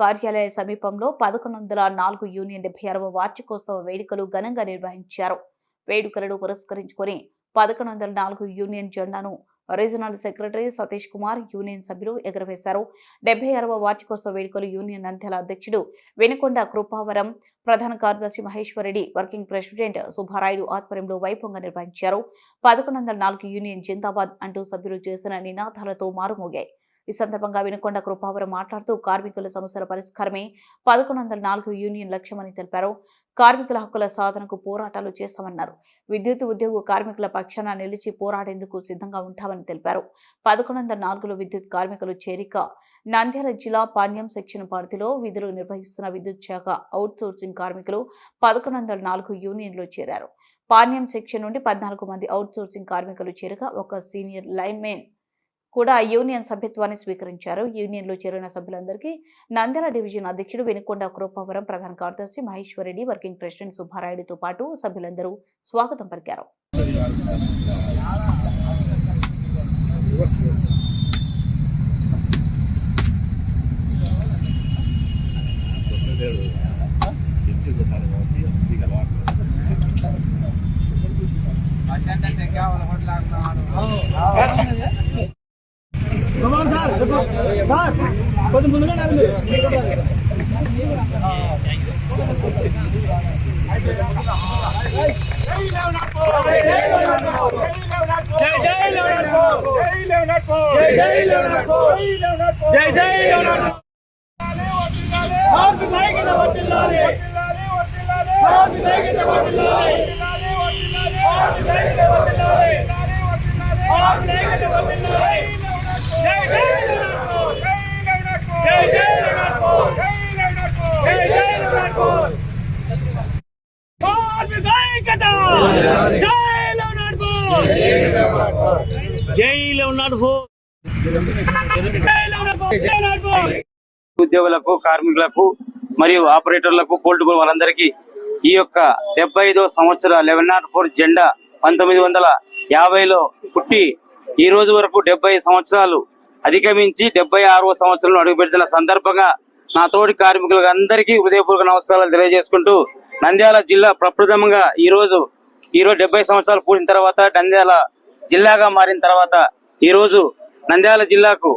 కార్యాలయ సమీపంలో పదకొండు వందల నాలుగు యూనియన్ డెబ్బై ఆరవ వార్షికోత్సవ వేడుకలు ఘనంగా నిర్వహించారు. వేడుకలను పురస్కరించుకొని పదకొండు వందల నాలుగు యూనియన్ జెండాను regional secretary Satish Kumar union సభ్యులు ఎగురవేశారు. డెబ్బై ఆరవ వార్షికోత్సవ వేడుకలు యూనియన్ నంద్యాల అధ్యక్షుడు వెనుకొండ కృపావరం ప్రధాన కార్యదర్శి మహేశ్వరరెడ్డి వర్కింగ్ ప్రెసిడెంట్ సుబ్బారాయుడు ఆధ్వర్యంలో వైభవంగా నిర్వహించారు. పదకొండు వందల నాలుగు యూనియన్ జిందాబాద్ అంటూ సభ్యులు చేసిన నినాదాలతో మారుమోగాయి. ఈ సందర్భంగా వినుకొండ కృపావరం మాట్లాడుతూ కార్మికుల సమస్యల పరిష్కారమే పదకొండు వందల నాలుగు యూనియన్ లక్ష్యమని తెలిపారు. కార్మికుల హక్కుల సాధనకు పోరాటాలు చేస్తామన్నారు. విద్యుత్ ఉద్యోగ కార్మికుల పక్షాన నిలిచి పోరాడేందుకు సిద్ధంగా ఉంటామని తెలిపారు. పదకొండు వందల నాలుగులో విద్యుత్ కార్మికులు చేరిక నంద్యాల జిల్లా పాణ్యం సెక్షన్ పరిధిలో విధులు నిర్వహిస్తున్న విద్యుత్ శాఖ అవుట్సోర్సింగ్ కార్మికులు పదకొండు వందల నాలుగు యూనియన్లో చేరారు. పాణ్యం సెక్షన్ నుండి పద్నాలుగు మంది అవుట్సోర్సింగ్ కార్మికులు చేరగా ఒక సీనియర్ లైన్మెన్ కూడా యూనియన్ సభ్యత్వాన్ని స్వీకరించారు. యూనియన్లో చేరిన సభ్యులందరికీ నంద్యాల డివిజన్ అధ్యక్షుడు వెనుకొండ కృపావరం ప్రధాన కార్యదర్శి మహేశ్వరరెడ్డి వర్కింగ్ ప్రెసిడెంట్ సుబ్బారాయుడుతో పాటు సభ్యులందరూ స్వాగతం పలికారు. சார் கொஞ்சம் முன்னாடி நடந்து ஜெய் ஜெய் லெவனாட்போ ஜெய் லெவனாட்போ ஜெய் லெவனாட்போ ஜெய் ஜெய் லெவனாட்போ மார்க்கு மயக்கிற வட்டில்லாதே மார்க்கு மயக்கிற வட்டில்லாதே ఉద్యోగులకు కార్మికులకు మరియు ఆపరేటర్లకు పోల్టుకు వాళ్ళందరికీ ఈ యొక్క డెబ్బై ఐదో సంవత్సర లెవెన్ నాట్ ఫోర్ జెండా పంతొమ్మిది వందల యాభైలో పుట్టి ఈ రోజు వరకు డెబ్బై సంవత్సరాలు అధిగమించి డెబ్బై ఆరవ సంవత్సరంలో అడుగుపెడుతున్న సందర్భంగా నా తోటి కార్మికులకు అందరికీ హృదయపూర్వక నమస్కారాలు తెలియజేసుకుంటూ నంద్యాల జిల్లా ప్రప్రథమంగా ఈ రోజు ఈ రోజు డెబ్బై సంవత్సరాలు పూసిన తర్వాత నంద్యాల జిల్లాగా మారిన తర్వాత ఈ రోజు నంద్యాల జిల్లాకు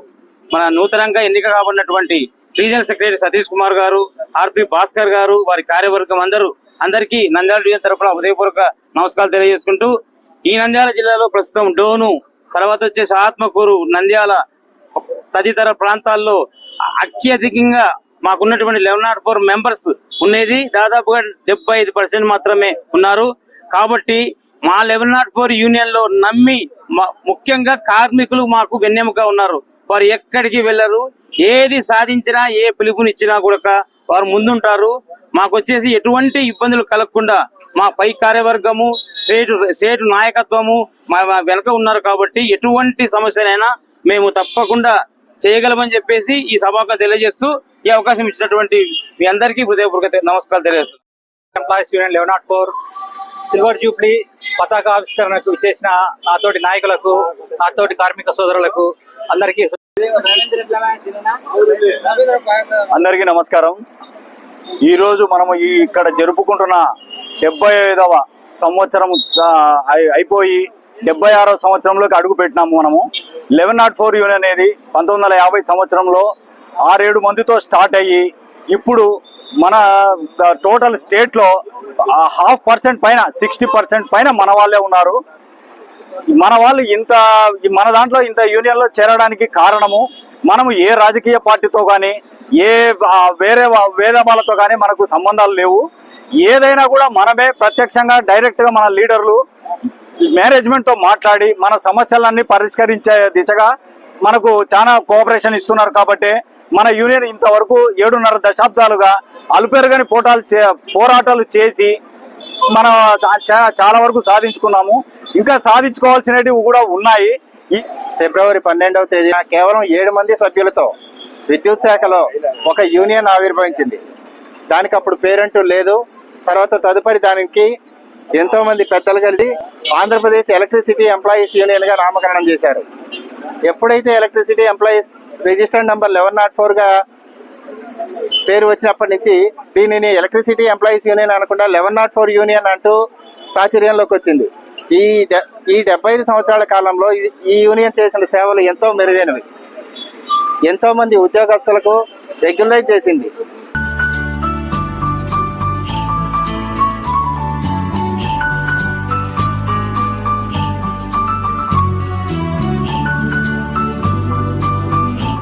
మన నూతనంగా ఎన్నిక కాబడినటువంటి రీజనల్ సెక్రటరీ సతీష్ కుమార్ గారు ఆర్పి భాస్కర్ గారు వారి కార్యవర్గం అందరూ అందరికీ నంద్యాల డివిజన్ తరఫున ఉదయపూర్వక నమస్కారాలు తెలియజేసుకుంటూ ఈ నంద్యాల జిల్లాలో ప్రస్తుతం డోను తర్వాత వచ్చేసి ఆత్మకూరు నంద్యాల తదితర ప్రాంతాల్లో అత్యధికంగా మాకున్నటువంటి లెవెన్ నాట్ ఫోర్ మెంబర్స్ ఉండేది దాదాపుగా డెబ్బై ఐదు పర్సెంట్ మాత్రమే ఉన్నారు. కాబట్టి మా లెవెన్ నాట్ ఫోర్ యూనియన్లో నమ్మి ముఖ్యంగా కార్మికులు మాకు వెన్నెముక ఉన్నారు. వారు ఎక్కడికి వెళ్ళరు ఏది సాధించినా ఏ పిలుపునిచ్చినా కూడా వారు ముందుంటారు. మాకు వచ్చేసి ఎటువంటి ఇబ్బందులు కలగకుండా మా పై కార్యవర్గము స్టేట్ స్టేట్ నాయకత్వము మా మా వెనక ఉన్నారు కాబట్టి ఎటువంటి సమస్యనైనా మేము తప్పకుండా చేయగలమని చెప్పేసి ఈ సభకు తెలియజేస్తూ ఈ అవకాశం ఇచ్చినటువంటి మీ అందరికీ హృదయపూర్వక నమస్కారాలు తెలియజేస్తున్నాను. Employees union eleven nought four silver jubilee పతాక ఆవిష్కరణకు చేసిన నాతోటి నాయకులకు నాతోటి కార్మిక సోదరులకు అందరికీ అందరికీ నమస్కారం. ఈరోజు మనము ఈ ఇక్కడ జరుపుకుంటున్న డెబ్బై ఐదవ సంవత్సరం అయిపోయి డెబ్బై ఆరవ సంవత్సరంలోకి అడుగు పెట్టినాము మనము. లెవెన్ నాట్ ఫోర్ యూనియన్ అనేది పంతొమ్మిది వందల యాభై సంవత్సరంలో ఆరేడు మందితో స్టార్ట్ అయ్యి ఇప్పుడు మన టోటల్ స్టేట్లో హాఫ్ పర్సెంట్ పైన సిక్స్టీ పర్సెంట్ పైన మన వాళ్ళే ఉన్నారు. మన వాళ్ళు ఇంత మన దాంట్లో ఇంత యూనియన్లో చేరడానికి కారణము మనము ఏ రాజకీయ పార్టీతో కానీ ఏ వేరే వా- వేరే వాళ్ళతో కానీ మనకు సంబంధాలు లేవు. ఏదైనా కూడా మనమే ప్రత్యక్షంగా డైరెక్ట్గా మన లీడర్లు మేనేజ్మెంట్తో మాట్లాడి మన సమస్యలన్నీ పరిష్కరించే దిశగా మనకు చాలా కోఆపరేషన్ ఇస్తున్నారు కాబట్టి మన యూనియన్ ఇంతవరకు ఏడున్నర దశాబ్దాలుగా అలుపెరగని పోటాలు పోరాటాలు చేసి మనం చాలా వరకు సాధించుకున్నాము. ఇంకా సాధించుకోవాల్సినవి కూడా ఉన్నాయి. ఫిబ్రవరి పన్నెండవ తేదీన కేవలం ఏడు మంది సభ్యులతో విద్యుత్ శాఖలో ఒక యూనియన్ ఆవిర్భవించింది. దానికి అప్పుడు పేరెంటు లేదు. తర్వాత తదుపరి దానికి ఎంతో మంది పెద్దలు కలిసి ఆంధ్రప్రదేశ్ ఎలక్ట్రిసిటీ ఎంప్లాయీస్ యూనియన్గా నామకరణం చేశారు. ఎప్పుడైతే electricity employees register number eleven nought ఫోర్గా పేరు వచ్చినప్పటి నుంచి దీనిని ఎలక్ట్రిసిటీ ఎంప్లాయీస్ యూనియన్ అనకుండా లెవెన్ నాట్ ఫోర్ యూనియన్ అంటూ ప్రాచుర్యంలోకి వచ్చింది. ఈ డె- ఈ డెబ్బై ఐదు సంవత్సరాల కాలంలో ఈ- యూనియన్ చేసిన సేవలు ఎంతో మెరుగైనవి. ఎంతోమంది ఉద్యోగస్తులకు రెగ్యులరైజ్ చేసింది.